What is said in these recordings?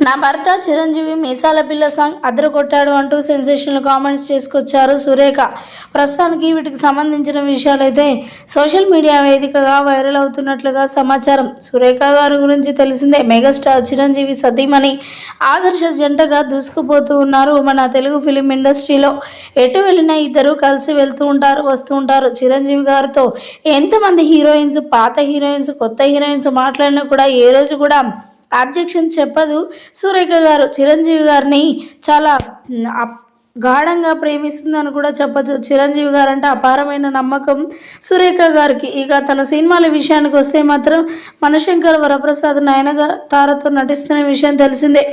నా భర్త చిరంజీవి మీసాల పిల్ల సాంగ్ అద్దరు కొట్టాడు అంటూ సెన్సేషనల్ కామెంట్స్ చేసుకొచ్చారు సురేఖ. ప్రస్తుతానికి వీటికి సంబంధించిన విషయాలైతే సోషల్ మీడియా వేదికగా వైరల్ అవుతున్నట్లుగా సమాచారం. సురేఖ గారి గురించి తెలిసిందే మెగాస్టార్ చిరంజీవి సతీమణి ఆదర్శ జంటగా దూసుకుపోతూ ఉన్నారు. మన తెలుగు ఫిలిం ఇండస్ట్రీలో ఎటు వెళ్ళినా ఇద్దరు కలిసి వెళ్తూ ఉంటారు వస్తూ ఉంటారు. చిరంజీవి గారితో ఎంతమంది హీరోయిన్స్ పాత హీరోయిన్స్ కొత్త హీరోయిన్స్ మాట్లాడినా కూడా ఏ రోజు కూడా అబ్జెక్షన్ చెప్పదు. సురేఖ గారు చిరంజీవి గారిని చాలా గాఢంగా ప్రేమిస్తుందని కూడా చెప్పచ్చు. చిరంజీవి గారు అంటే అపారమైన నమ్మకం. సురేఖ గారికి ఇక తన సినిమాల విషయానికి వస్తే మాత్రం మనశంకర్ వరప్రసాద్ నాయనగా తారతో నటిస్తున్న విషయం తెలిసిందే.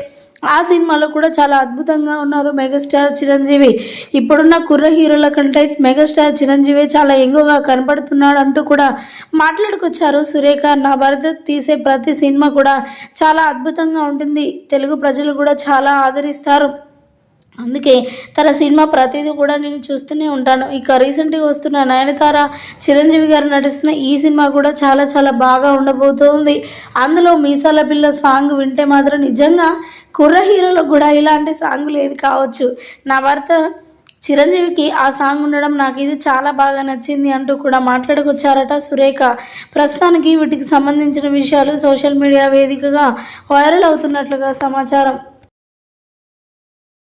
ఆ సినిమాలో కూడా చాలా అద్భుతంగా ఉన్నారు మెగాస్టార్ చిరంజీవి. ఇప్పుడున్న కుర్ర హీరోల కంటే మెగాస్టార్ చిరంజీవి చాలా ఎంగుగా కనపడుతున్నాడు అంటూ కూడా మాట్లాడుకొచ్చారు సురేఖ. నా భరత తీసే ప్రతి సినిమా కూడా చాలా అద్భుతంగా ఉంటుంది. తెలుగు ప్రజలు కూడా చాలా ఆదరిస్తారు. అందుకే తన సినిమా ప్రతిదీ కూడా నేను చూస్తూనే ఉంటాను. ఇక రీసెంట్గా వస్తున్న నయనతార చిరంజీవి గారు నటిస్తున్న ఈ సినిమా కూడా చాలా చాలా బాగా ఉండబోతోంది. అందులో మీసాల పిల్ల సాంగ్ వింటే మాత్రం నిజంగా కుర్ర హీరోలకు కూడా ఇలాంటి సాంగ్ లేదు కావచ్చు. నా భర్త చిరంజీవికి ఆ సాంగ్ ఉండడం నాకు ఇది చాలా బాగా నచ్చింది అంటూ కూడా మాట్లాడుకొచ్చారట సురేఖ. ప్రస్తుతానికి వీటికి సంబంధించిన విషయాలు సోషల్ మీడియా వేదికగా వైరల్ అవుతున్నట్లుగా సమాచారం.